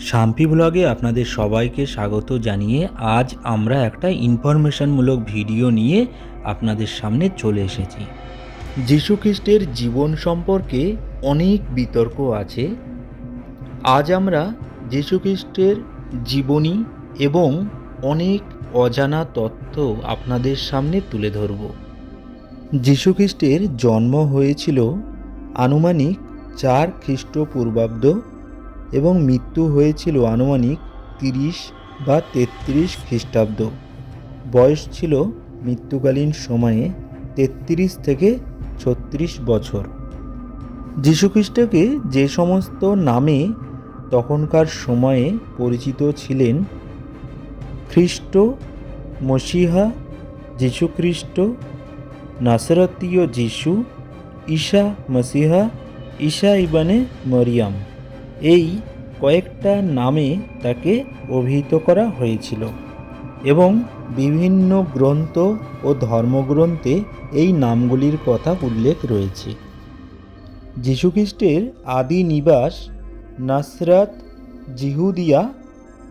শাম্পি ব্লগে আপনাদের সবাইকে স্বাগত জানিয়ে আজ আমরা একটা ইনফরমেশনমূলক ভিডিও নিয়ে আপনাদের সামনে চলে এসেছি। যীশুখ্রিস্টের জীবন সম্পর্কে অনেক বিতর্ক আছে। আজ আমরা যীশুখ্রিস্টের জীবনী এবং অনেক অজানা তথ্য আপনাদের সামনে তুলে ধরব। যীশুখ্রিস্টের জন্ম হয়েছিল আনুমানিক চার খ্রিস্টপূর্বাব্দ এবং মৃত্যু হয়েছিল আনুমানিক তিরিশ বা তেত্রিশ খ্রিস্টাব্দ। বয়স ছিল মৃত্যুকালীন সময়ে তেত্রিশ থেকে ছত্রিশ বছর। যীশুখ্রিস্টকে যে সমস্ত নামে তখনকার সময়ে পরিচিত ছিলেন, খ্রিস্ট, মসিহা, যীশুখ্রিস্ট, নাসরতীয় যিশু, ঈশা মসিহা, ঈশা ইবানে মরিয়াম। এই কয়েকটা নামে তাকে অভিহিত করা হয়েছিল এবং বিভিন্ন গ্রন্থ ও ধর্মগ্রন্থে এই নামগুলির কথা উল্লেখ রয়েছে। যীশুখ্রিস্টের আদি নিবাস নাসরাত জিহুদিয়া,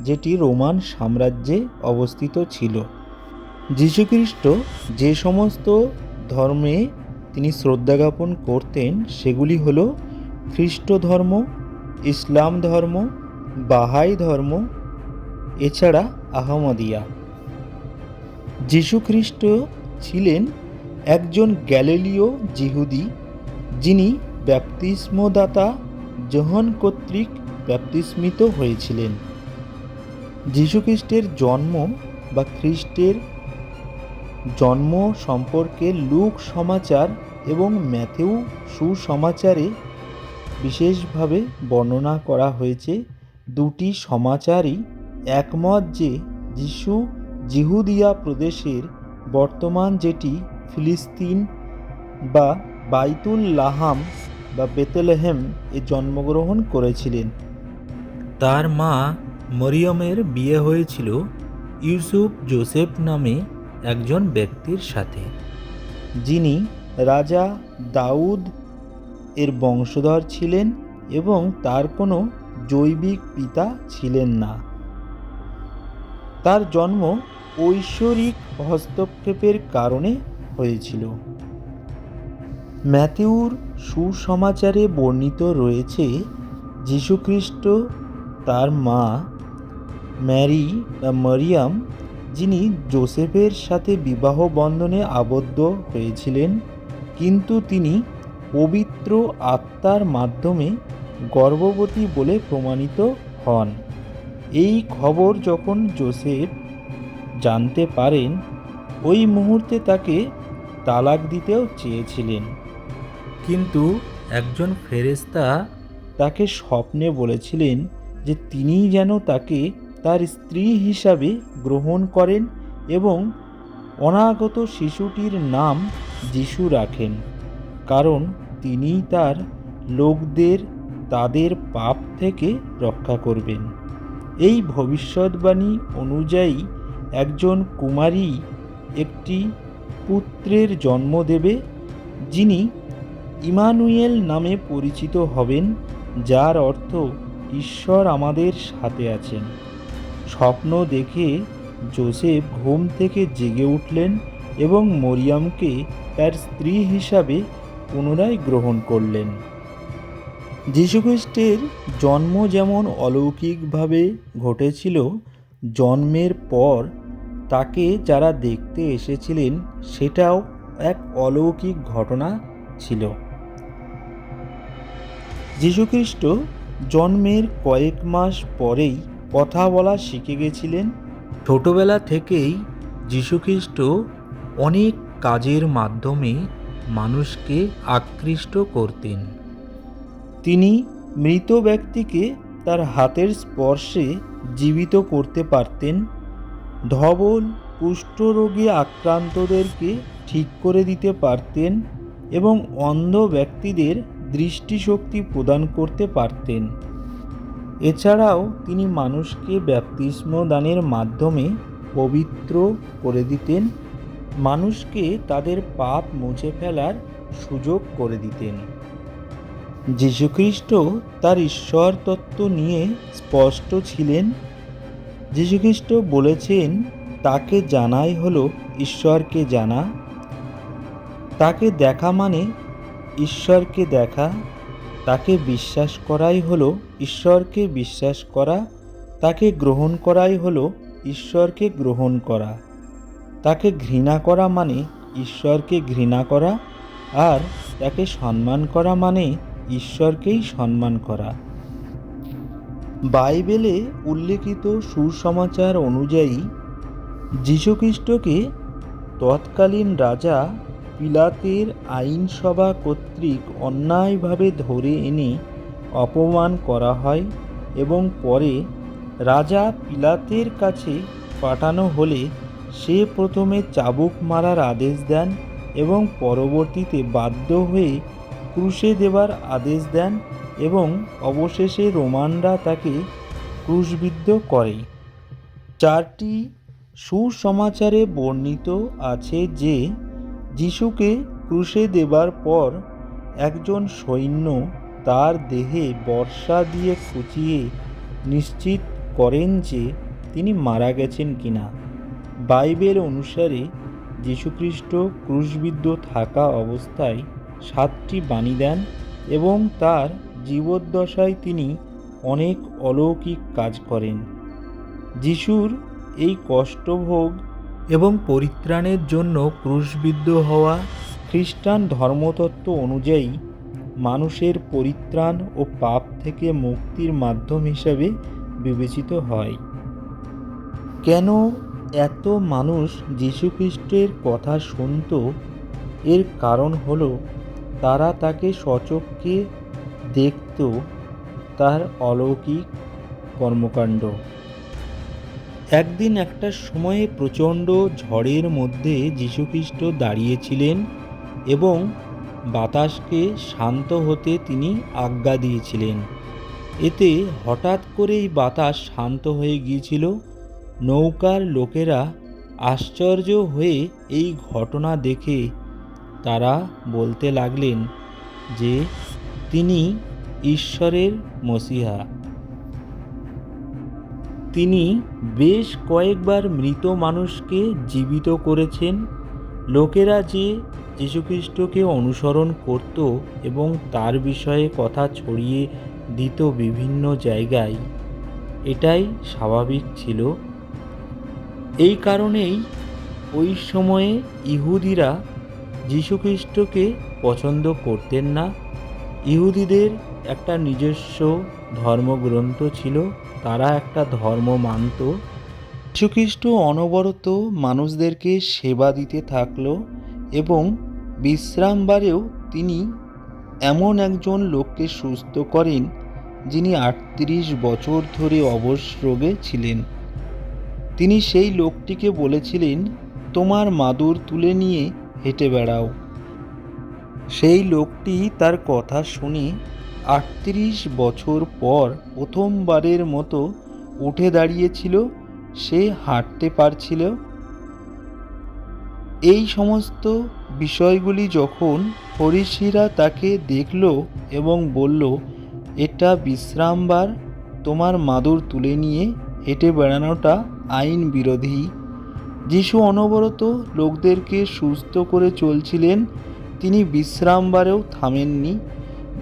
যেটি রোমান সাম্রাজ্যে অবস্থিত ছিল। যীশুখ্রিস্ট যে সমস্ত ধর্মে তিনি শ্রদ্ধা জ্ঞাপন করতেন, সেগুলি হলো খ্রিস্ট ধর্ম ইসলাম ধর্ম, বাহাই ধর্ম, এছাড়া আহমদিয়া। যীশুখ্রিস্ট ছিলেন একজন গ্যালিলীয় জিহুদি, যিনি ব্যাপ্তিস্মদাতা জোহন কর্তৃক ব্যাপ্তিস্মিত হয়েছিলেন। যীশুখ্রিস্টের জন্ম বা খ্রিস্টের জন্ম সম্পর্কে লুক সমাচার এবং ম্যাথেউ সুসমাচারে বিশেষভাবে বর্ণনা করা হয়েছে, দুটি সমাচারই একমত যে যিশু জিহুদিয়া প্রদেশের বর্তমান যেটি ফিলিস্তিন বা বাইতুল লাহাম বা বেতেলেহেম এ জন্মগ্রহণ করেছিলেন। তার মা মরিয়মের বিয়ে হয়েছিল ইউসুফ জোসেফ নামে একজন ব্যক্তির সাথে। যিনি রাজা দাউদ এর বংশধর ছিলেন এবং তার কোনো জৈবিক পিতা ছিলেন না। তার জন্ম ঐশ্বরিক হস্তক্ষেপের কারণে হয়েছিল। ম্যাথিউর সুসমাচারে বর্ণিত রয়েছে, যীশুখ্রিস্ট তার মা ম্যারি বা মরিয়াম, যিনি জোসেফের সাথে বিবাহ বন্ধনে আবদ্ধ হয়েছিলেন, কিন্তু তিনি পবিত্র আত্মার মাধ্যমে গর্ভবতী বলে প্রমাণিত হন। এই খবর যখন জোসেফ জানতে পারেন, ওই মুহূর্তে তাকে তালাক দিতেও চেয়েছিলেন। কিন্তু একজন ফেরেস্তা তাকে স্বপ্নে বলেছিলেন যে তিনি যেন তাকে তার স্ত্রী হিসাবে গ্রহণ করেন এবং অনাগত শিশুটির নাম যিশু রাখেন। কারণ তিনি তার লোকদের তাদের পাপ থেকে রক্ষা করবেন। এই ভবিষ্যৎবাণী অনুযায়ী একজন কুমারী একটি পুত্রের জন্ম দেবে, যিনি ইমানুয়েল নামে পরিচিত হবেন, যার অর্থ ঈশ্বর আমাদের সাথে আছেন। স্বপ্ন দেখে জোসেফ ঘুম থেকে জেগে উঠলেন এবং মরিয়ামকে তার স্ত্রী হিসাবে পুনরায় গ্রহণ করলেন। যীশুখ্রিস্টের জন্ম যেমন অলৌকিকভাবে ঘটেছিল, জন্মের পর তাকে যারা দেখতে এসেছিলেন, সেটাও এক অলৌকিক ঘটনা ছিল। যীশুখ্রিস্ট জন্মের কয়েক মাস পরেই কথা বলা শিখে গেছিলেন। ছোটবেলা থেকেই যীশুখ্রিস্ট অনেক কাজের মাধ্যমে মানুষকে আকৃষ্ট করতেন। তিনি মৃত ব্যক্তিকে তার হাতের স্পর্শে জীবিত করতে পারতেন। ধবল, কুষ্ঠরোগে আক্রান্তদেরকে ঠিক করে দিতে পারতেন এবং অন্ধ ব্যক্তিদের দৃষ্টিশক্তি প্রদান করতে পারতেন। এছাড়াও তিনি মানুষকে ব্যাপ্তিস্ম দানের মাধ্যমে পবিত্র করে দিতেন। মানুষকে তাদের পাপ মুছে ফেলার সুযোগ করে দিতেন। যীশুখ্রিস্ট তার ঈশ্বর তত্ত্ব নিয়ে স্পষ্ট ছিলেন। যীশুখ্রিস্ট বলেছেন, তাকে জানাই হলো ঈশ্বরকে জানা। তাকে দেখা মানে ঈশ্বরকে দেখা। তাকে বিশ্বাস করাই হলো ঈশ্বরকে বিশ্বাস করা। তাকে গ্রহণ করাই হলো ঈশ্বরকে গ্রহণ করা। তাকে ঘৃণা করা মানে ঈশ্বরকে ঘৃণা করা আর তাকে সম্মান করা মানে ঈশ্বরকেই সম্মান করা। বাইবেলে উল্লেখিত সুসমাচার অনুযায়ী যীশুখ্রিস্টকে তৎকালীন রাজা পিলাতের আইনসভা কর্তৃক অন্যায়ভাবে ধরে এনে অপমান করা হয় এবং পরে রাজা পিলাতের কাছে পাঠানো হলে সে প্রথমে চাবুক মারার আদেশ দেন এবং পরবর্তীতে বাধ্য হয়ে ক্রুশে দেবার আদেশ দেন এবং অবশেষে রোমানরা তাকে ক্রুশবিদ্ধ করে। চারটি সুসমাচারে বর্ণিত আছে যে যিশুকে ক্রুশে দেবার পর একজন সৈন্য তার দেহে বর্ষা দিয়ে খুঁচিয়ে নিশ্চিত করেন যে তিনি মারা গেছেন কিনা। বাইবেল অনুসারে যীশুখ্রিস্ট ক্রুশবিদ্ধ থাকা অবস্থায় সাতটি বাণী দেন এবং তার জীবদ্দশায় তিনি অনেক অলৌকিক কাজ করেন। যিশুর এই কষ্টভোগ এবং পরিত্রাণের জন্য ক্রুশবিদ্ধ হওয়া খ্রিস্টান ধর্মতত্ত্ব অনুযায়ী মানুষের পরিত্রাণ ও পাপ থেকে মুক্তির মাধ্যম হিসাবে বিবেচিত হয়। কেন এত মানুষ যীশুখ্রিস্টের কথা শুনত, এর কারণ হল তারা তাকে সচক্ষে দেখত, তার অলৌকিক কর্মকাণ্ড। একদিন একটা সময়ে প্রচণ্ড ঝড়ের মধ্যে যীশুখ্রিস্ট দাঁড়িয়েছিলেন এবং বাতাসকে শান্ত হতে তিনি আজ্ঞা দিয়েছিলেন। এতে হঠাৎ করেই বাতাস শান্ত হয়ে গিয়েছিল। নৌকার লোকেরা আশ্চর্য হয়ে এই ঘটনা দেখে তারা বলতে লাগলেন যে, তিনি ঈশ্বরের মসিহা। তিনি বেশ কয়েকবার মৃত মানুষকে জীবিত করেছেন। লোকেরা যে যীশুখ্রিস্টকে অনুসরণ করত এবং তার বিষয়ে কথা ছড়িয়ে দিত বিভিন্ন জায়গায়, এটাই স্বাভাবিক ছিল। এই কারণেই ওই সময়ে ইহুদিরা যীশুখ্রিস্টকে পছন্দ করতেন না। ইহুদিদের একটা নিজস্ব ধর্মগ্রন্থ ছিল, তারা একটা ধর্ম মানত। যীশুখ্রিস্ট অনবরত মানুষদেরকে সেবা দিতে থাকল এবং বিশ্রামবারেও তিনি এমন একজন লোককে সুস্থ করেন যিনি আটত্রিশ বছর ধরে অবশ রোগে ছিলেন। তিনি সেই লোকটিকে বলেছিলেন, তোমার মাদুর তুলে নিয়ে হেঁটে বেড়াও। সেই লোকটি তার কথা শুনে আটত্রিশ বছর পর প্রথমবারের মতো উঠে দাঁড়িয়েছিল। সে হাঁটতে পারছিল। এই সমস্ত বিষয়গুলি যখন ফরিসিরা তাকে দেখল এবং বলল, এটা বিশ্রামবার, তোমার মাদুর তুলে নিয়ে হেঁটে বেড়ানোটা আইন বিরোধী। যিশু অনবরত লোকদেরকে সুস্থ করে চলছিলেন, তিনি বিশ্রামবারেও থামেননি।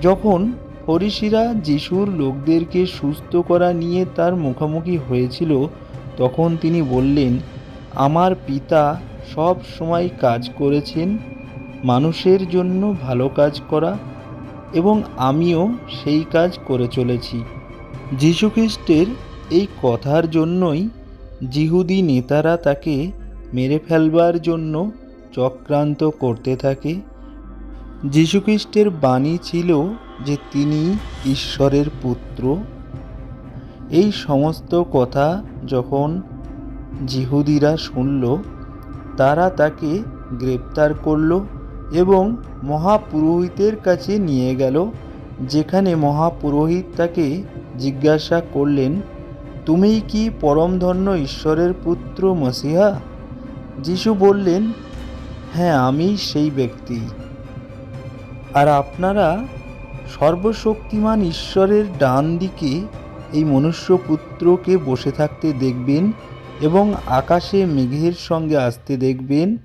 যখন ফরিসিরা যিশুর লোকদেরকে সুস্থ করা নিয়ে তার মুখোমুখি হয়েছিল, তখন তিনি বললেন, আমার পিতা সব সময় কাজ করেছেন, মানুষের জন্য ভালো কাজ করা, এবং আমিও সেই কাজ করে চলেছি। যীশুখ্রিস্টের এই কথার জন্যই জিহুদি নেতারা তাকে মেরে ফেলবার জন্য চক্রান্ত করতে থাকে। যীশুখ্রিস্টের বাণী ছিল যে তিনি ঈশ্বরের পুত্র। এই সমস্ত কথা যখন জিহুদিরা শুনল, তারা তাকে গ্রেপ্তার করল এবং মহাপুরোহিতের কাছে নিয়ে গেল, যেখানে মহাপুরোহিত তাকে জিজ্ঞাসা করলেন তুমি কি পরমধন্য ঈশ্বরের পুত্র মসিহা? যিশু বললেন হ্যাঁ আমি সেই ব্যক্তি। আর আপনারা সর্বশক্তিমান ঈশ্বরের ডান দিকে এই মনুষ্যপুত্রকে বসে থাকতে দেখবেন এবং আকাশে মেঘের সঙ্গে আসতে দেখবেন।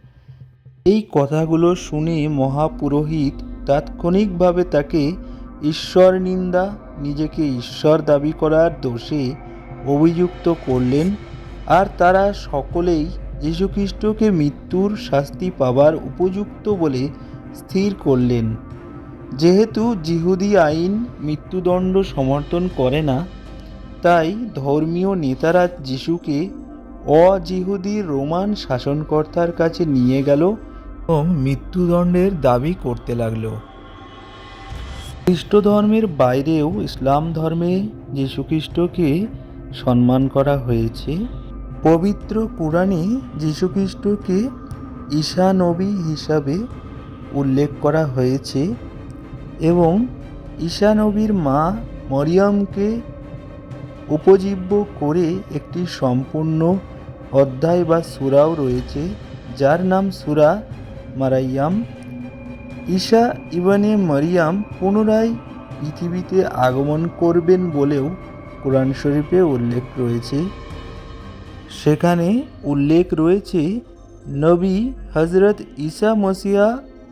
এই কথাগুলো শুনে মহাপুরোহিত তাৎক্ষণিকভাবে তাকে ঈশ্বর নিন্দা, নিজেকে ঈশ্বর দাবি করার দোষে অভিযুক্ত করলেন আর তারা সকলেই যীশুখ্রিস্টকে মৃত্যুর শাস্তি পাবার উপযুক্ত বলে স্থির করলেন। যেহেতু জিহুদি আইন মৃত্যুদণ্ড সমর্থন করে না, তাই ধর্মীয় নেতারা যিশুকে অজিহুদি রোমান শাসনকর্তার কাছে নিয়ে গেল এবং মৃত্যুদণ্ডের দাবি করতে লাগল। খ্রিস্ট ধর্মের বাইরেও ইসলাম ধর্মে যীশুখ্রিস্টকে সম্মান করা হয়েছে। পবিত্র পুরাণে যীশুখ্রিস্টকে ঈশা নবী হিসাবে উল্লেখ করা হয়েছে এবং ঈশা নবীর মা মরিয়মকে উপজীব্য করে একটি সম্পূর্ণ অধ্যায় বা সুরাও রয়েছে, যার নাম সুরা মারাইয়াম। ঈশা ইবানে মারিয়াম পুনরায় পৃথিবীতে আগমন করবেন বলেও কোরআন শরীফে উল্লেখ রয়েছে। সেখানে উল্লেখ রয়েছে, নবী হজরত ঈসা মসিয়া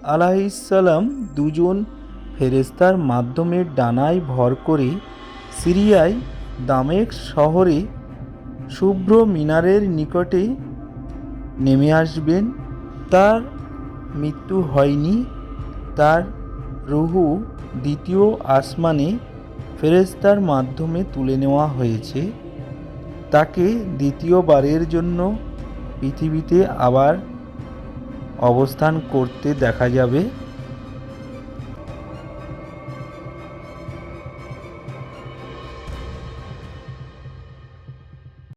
আলাইসাল্লাম দুজন ফেরেস্তার মাধ্যমে ডানায় ভর করে সিরিয়ায় দামেক শহরে শুভ্র মিনারের নিকটে নেমে আসবেন। তার মৃত্যু হয়নি, তার রুহু দ্বিতীয় আসমানে ফেরেস্তার মাধ্যমে তুলে নেওয়া হয়েছে। তাকে দ্বিতীয়বারের জন্য পৃথিবীতে আবার অবস্থান করতে দেখা যাবে।